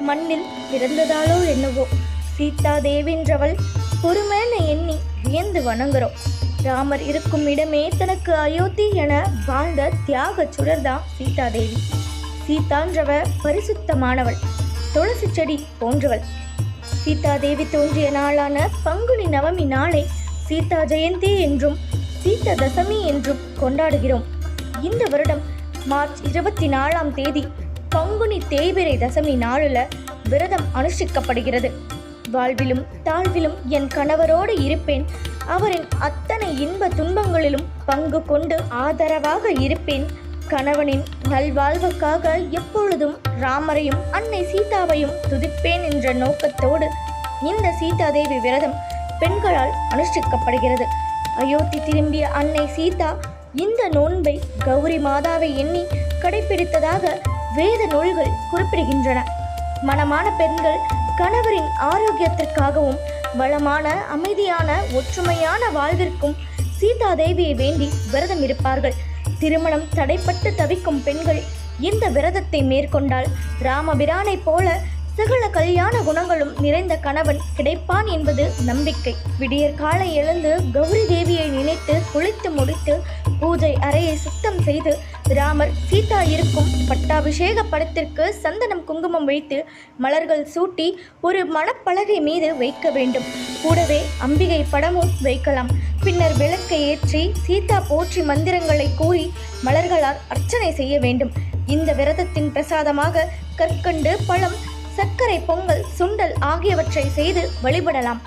மண்ணில் பிறந்ததாலோ என்னவோ. சீதா தேவின்றவள் பொறுமைன்னு எண்ணி வியந்து வணங்குறோம். ராமர் இருக்கும் இடமே தனக்கு அயோத்தி என வாழ்ந்த தியாக சுடர்தான் சீதா தேவி. சீதான்றவ பரிசுத்தமானவள் துளசி செடி போன்றவள். சீதா தேவி தோன்றிய நாளான பங்குனி நவமி நாளை சீதா ஜெயந்தி என்றும் சீதா தசமி என்றும் கொண்டாடுகிறோம். இந்த வருடம் மார்ச் இருபத்தி நாலாம் தேதி பங்குனி தேய்பிரை தசமி நாளில் விரதம் அனுஷ்டிக்கப்படுகிறது. வாழ்விலும் தாழ்விலும் என் கணவரோடு இருப்பேன். அவரின் அத்தனை இன்ப துன்பங்களிலும் பங்கு கொண்டு ஆதரவாக இருப்பேன். கணவனின் நல்வாழ்வுக்காக எப்பொழுதும் ராமரையும் அன்னை சீதாவையும் துதிப்பேன் என்ற நோக்கத்தோடு இந்த சீதாதேவி விரதம் பெண்களால் அனுஷ்டிக்கப்படுகிறது. அயோத்தி திரும்பிய அன்னை சீதா இந்த நோன்பை கௌரி மாதாவை எண்ணி கடைபிடித்ததாக வேத நூல்கள் குறிப்பிடுகின்றன. மனமான பெண்கள் கணவரின் ஆரோக்கியத்திற்காகவும் வளமான அமைதியான ஒற்றுமையான வாழ்விற்கும் சீதா தேவியை வேண்டி விரதம் இருப்பார்கள். திருமணம் தடைப்பட்டு தவிக்கும் பெண்கள் இந்த விரதத்தை மேற்கொண்டால் ராமபிரானைப் போல சகல கல்யாண குணங்களும் நிறைந்த கணவன் கிடைப்பான் என்பது நம்பிக்கை. விடியற் காலை எழுந்து கௌரி தேவியை நினைத்து குளித்து முடித்து பூஜை அறையை சுத்தம் செய்து ராமர் சீதா இருக்கும் பட்டாபிஷேக படத்திற்கு சந்தனம் குங்குமம் வைத்து மலர்கள் சூட்டி ஒரு மணப்பலகை மீது வைக்க வேண்டும். கூடவே அம்பிகை படமும் வைக்கலாம். பின்னர் விளக்கை ஏற்றி சீதா போற்றி மந்திரங்களை கூறி மலர்களால் அர்ச்சனை செய்ய வேண்டும். இந்த விரதத்தின் பிரசாதமாக கற்கண்டு பழம் சர்க்கரை பொங்கல் சுண்டல் ஆகியவற்றை செய்து வழிபடலாம்.